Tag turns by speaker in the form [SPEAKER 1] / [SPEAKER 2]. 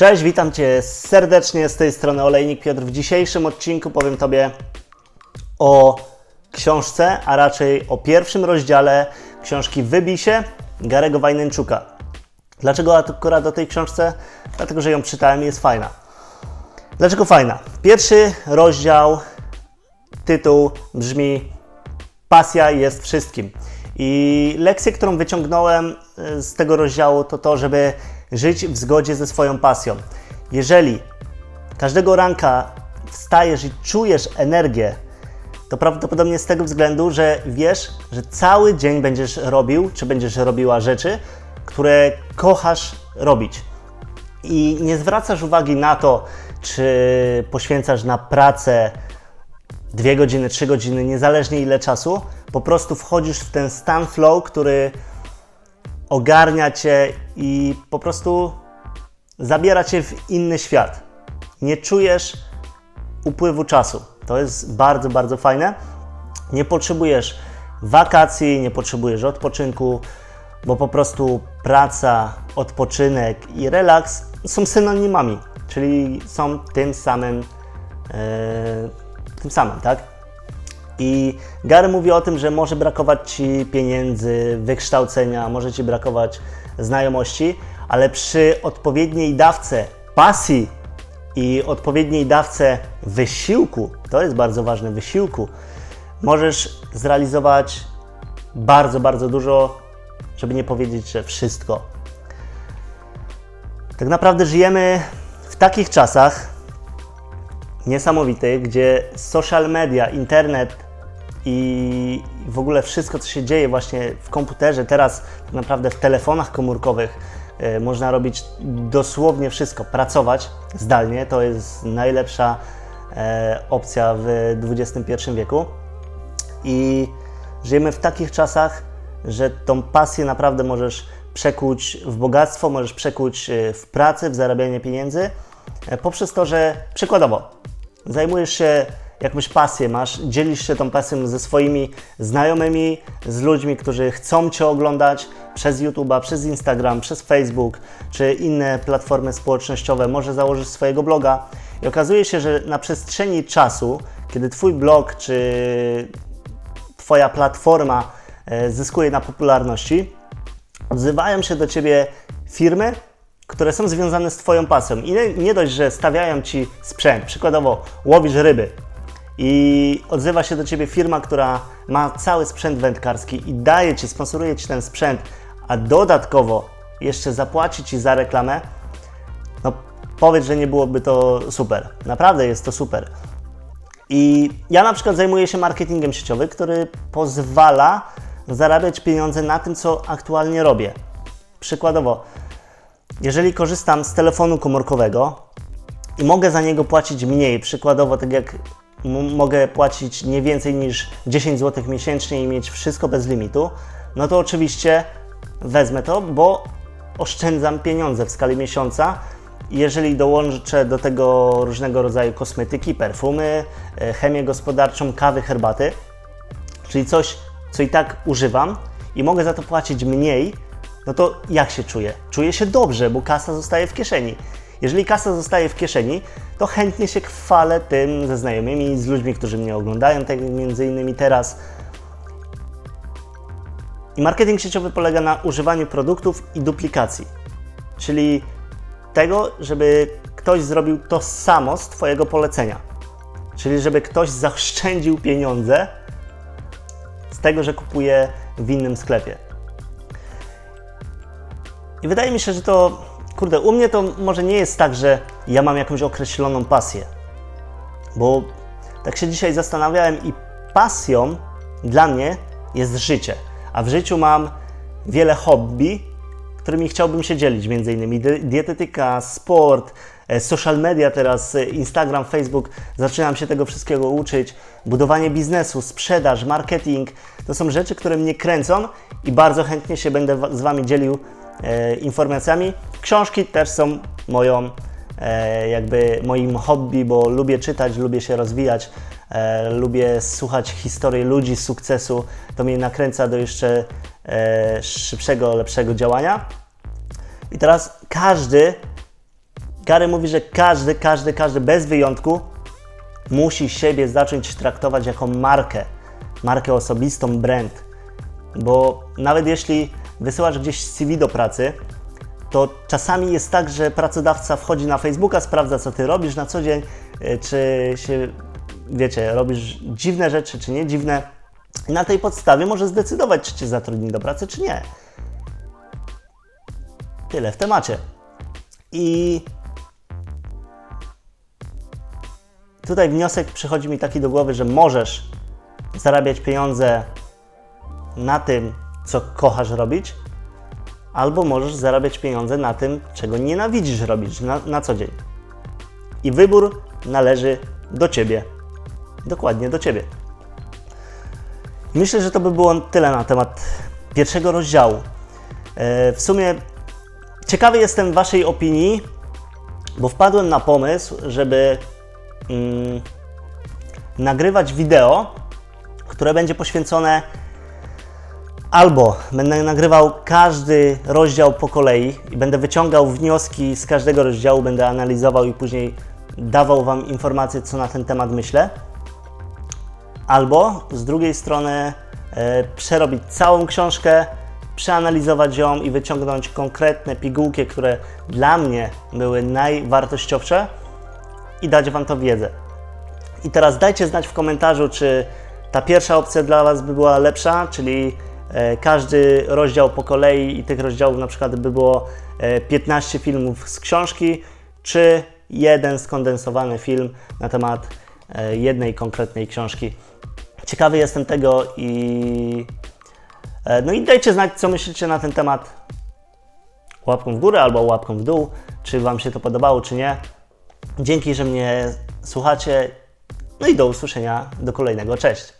[SPEAKER 1] Cześć, witam Cię serdecznie z tej strony Olejnik Piotr. W dzisiejszym odcinku powiem Tobie o książce, a raczej o pierwszym rozdziale książki Wybij się Garego Wajnęczuka. Dlaczego akurat o tej książce? Dlatego, że ją czytałem i jest fajna. Dlaczego fajna? Pierwszy rozdział, tytuł brzmi Pasja jest wszystkim. I lekcję, którą wyciągnąłem e, z tego rozdziału, to to, żeby żyć w zgodzie ze swoją pasją. Jeżeli każdego ranka wstajesz i czujesz energię, to prawdopodobnie z tego względu, że wiesz, że cały dzień będziesz robił, czy będziesz robiła rzeczy, które kochasz robić. I nie zwracasz uwagi na to, czy poświęcasz na pracę dwie godziny, trzy godziny, niezależnie ile czasu, po prostu wchodzisz w ten stan flow, który ogarnia cię i po prostu zabiera cię w inny świat. Nie czujesz upływu czasu. To jest bardzo, bardzo fajne. Nie potrzebujesz wakacji, nie potrzebujesz odpoczynku, bo po prostu praca, odpoczynek i relaks są synonimami, czyli są tym samym, e, tym samym, tak? I Gary mówi o tym, że może brakować Ci pieniędzy, wykształcenia, może Ci brakować znajomości, ale przy odpowiedniej dawce pasji i odpowiedniej dawce wysiłku, to jest bardzo ważne, wysiłku, możesz zrealizować bardzo, bardzo dużo, żeby nie powiedzieć, że wszystko. Tak naprawdę żyjemy w takich czasach niesamowitych, gdzie social media, internet i w ogóle wszystko, co się dzieje właśnie w komputerze, teraz tak naprawdę w telefonach komórkowych, e, można robić dosłownie wszystko, pracować zdalnie, to jest najlepsza e, opcja w XXI wieku. I żyjemy w takich czasach, że tą pasję naprawdę możesz przekuć w bogactwo, możesz przekuć e, w pracę, w zarabianie pieniędzy, poprzez to, że przykładowo zajmujesz się jakąś pasję, masz, dzielisz się tą pasją ze swoimi znajomymi, z ludźmi, którzy chcą Cię oglądać przez YouTube'a, przez Instagram, przez Facebook czy inne platformy społecznościowe, może założysz swojego bloga i okazuje się, że na przestrzeni czasu, kiedy Twój blog czy Twoja platforma e, zyskuje na popularności, odzywają się do Ciebie firmy, które są związane z Twoją pasją. I nie, nie dość, że stawiają Ci sprzęt, przykładowo łowisz ryby i odzywa się do Ciebie firma, która ma cały sprzęt wędkarski i daje Ci, sponsoruje Ci ten sprzęt, a dodatkowo jeszcze zapłaci Ci za reklamę, no powiedz, że nie byłoby to super. Naprawdę jest to super. I ja na przykład zajmuję się marketingiem sieciowym, który pozwala zarabiać pieniądze na tym, co aktualnie robię. Przykładowo, jeżeli korzystam z telefonu komórkowego i mogę za niego płacić mniej, przykładowo tak jak mogę płacić nie więcej niż 10 zł miesięcznie i mieć wszystko bez limitu, no to oczywiście wezmę to, bo oszczędzam pieniądze w skali miesiąca. Jeżeli dołączę do tego różnego rodzaju kosmetyki, perfumy, e, chemię gospodarczą, kawy, herbaty, czyli coś, co i tak używam i mogę za to płacić mniej, no to jak się czuję? Czuję się dobrze, bo kasa zostaje w kieszeni. Jeżeli kasa zostaje w kieszeni, to chętnie się chwalę tym ze znajomymi, z ludźmi, którzy mnie oglądają, tak między innymi teraz. I marketing sieciowy polega na używaniu produktów i duplikacji, czyli tego, żeby ktoś zrobił to samo z Twojego polecenia. Czyli żeby ktoś zaoszczędził pieniądze z tego, że kupuje w innym sklepie. I wydaje mi się, że to, kurde, u mnie to może nie jest tak, że ja mam jakąś określoną pasję. Bo tak się dzisiaj zastanawiałem i pasją dla mnie jest życie. A w życiu mam wiele hobby, którymi chciałbym się dzielić, między innymi dietetyka, sport, e, social media teraz, e, Instagram, Facebook. Zaczynam się tego wszystkiego uczyć. Budowanie biznesu, sprzedaż, marketing. To są rzeczy, które mnie kręcą i bardzo chętnie się będę z Wami dzielił e, informacjami. Książki też są moją, e, jakby moim hobby, bo lubię czytać, lubię się rozwijać, e, lubię słuchać historii ludzi z sukcesu. To mnie nakręca do jeszcze e, szybszego, lepszego działania. I teraz każdy Gary mówi, że każdy, każdy, każdy bez wyjątku musi siebie zacząć traktować jako markę, markę osobistą, brand. Bo nawet jeśli wysyłasz gdzieś CV do pracy, to czasami jest tak, że pracodawca wchodzi na Facebooka, sprawdza, co ty robisz na co dzień, y, czy się, wiecie, robisz dziwne rzeczy, czy nie dziwne. I na tej podstawie może zdecydować, czy cię zatrudni do pracy, czy nie. Tyle w temacie. I tutaj wniosek przychodzi mi taki do głowy, że możesz zarabiać pieniądze na tym, co kochasz robić, albo możesz zarabiać pieniądze na tym, czego nienawidzisz robić na, na co dzień. I wybór należy do ciebie. Dokładnie do ciebie. Myślę, że to by było tyle na temat pierwszego rozdziału. E, W sumie ciekawy jestem Waszej opinii, bo wpadłem na pomysł, żeby mm, nagrywać wideo, które będzie poświęcone albo będę nagrywał każdy rozdział po kolei i będę wyciągał wnioski z każdego rozdziału, będę analizował i później dawał Wam informacje, co na ten temat myślę. Albo z drugiej strony e, przerobić całą książkę, przeanalizować ją i wyciągnąć konkretne pigułki, które dla mnie były najwartościowsze i dać Wam to wiedzę. I teraz dajcie znać w komentarzu, czy ta pierwsza opcja dla Was by była lepsza, czyli każdy rozdział po kolei i tych rozdziałów na przykład by było e, 15 filmów z książki, czy jeden skondensowany film na temat e, jednej konkretnej książki. Ciekawy jestem tego i e, no i dajcie znać, co myślicie na ten temat łapką w górę albo łapką w dół, czy Wam się to podobało, czy nie. Dzięki, że mnie słuchacie. No i do usłyszenia do kolejnego. Cześć!